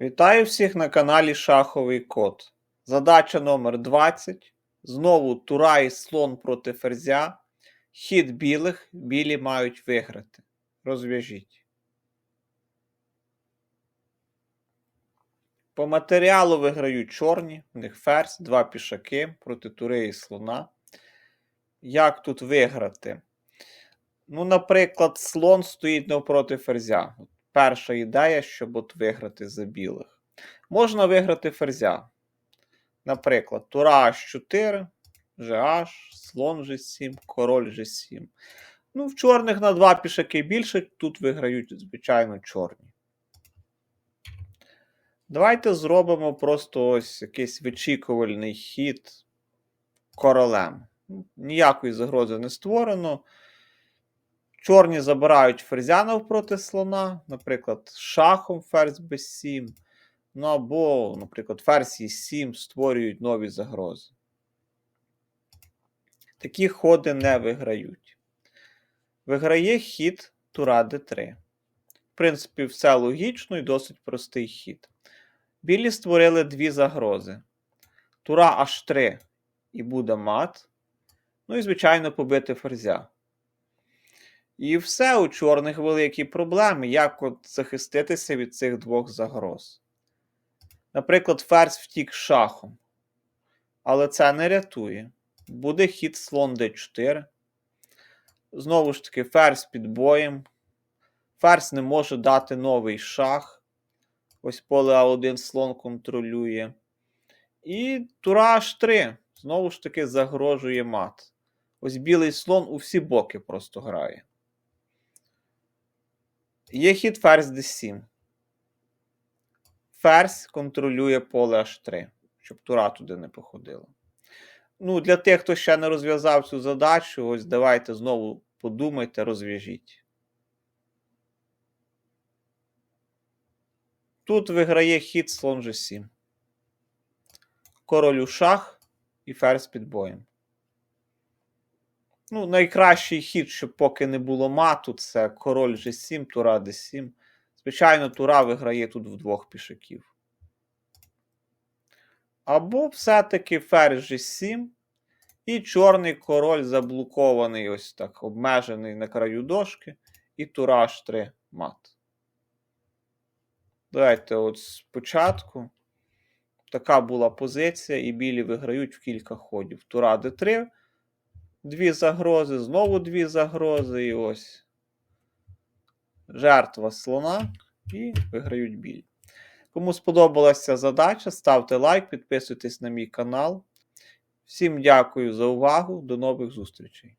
Вітаю всіх на каналі Шаховий Код. Задача номер 20. Знову Тура і слон проти ферзя. Хід білих, білі мають виграти. Розв'яжіть. По матеріалу виграють чорні, в них ферзь, два пішаки проти тури і слона. Як тут виграти? Ну, наприклад, слон стоїть навпроти ферзя. Перша ідея, щоб от виграти за білих. Можна виграти ферзя. Наприклад, тура H4, GH, слон G7, король G7. Ну, в чорних на два пішаки більше, тут виграють, звичайно, чорні. Давайте зробимо просто ось якийсь вичікувальний хід королем. Ніякої загрози не створено. Чорні забирають ферзя навпроти слона, наприклад, шахом ферзь b7. Ну або, наприклад, ферзь e7 створюють нові загрози. Такі ходи не виграють. Виграє хід тура d3. В принципі, все логічно і досить простий хід. Білі створили дві загрози. Тура h3 і буде мат. Ну і, звичайно, побити ферзя. І все у чорних великі проблеми, як от захиститися від цих двох загроз. Наприклад, ферзь втік шахом. Але це не рятує. Буде хід слон d4. Знову ж таки, ферзь під боєм. Ферзь не може дати новий шах. Ось поле А1 слон контролює. І тура H3. Знову ж таки, загрожує мат. Ось білий слон у всі боки просто грає. Є хід ферзь d7. Ферзь контролює поле H3, щоб тура туди не походила. Ну, для тих, хто ще не розв'язав цю задачу, ось давайте знову подумайте, розв'яжіть. Тут виграє хід слон G7. Король у шах і ферзь під боєм. Ну, найкращий хід, щоб поки не було мату, це король G7, тура D7. Звичайно, тура виграє тут в двох пішаків. Або все-таки ферзь G7. І чорний король заблокований, ось так, обмежений на краю дошки. І тура H3 мат. Давайте от спочатку. Така була позиція, і білі виграють в кілька ходів. Тура D3 дві загрози, знову дві загрози, і ось жертва слона, і виграють біль. Кому сподобалася задача, ставте лайк, підписуйтесь на мій канал. Всім дякую за увагу, до нових зустрічей.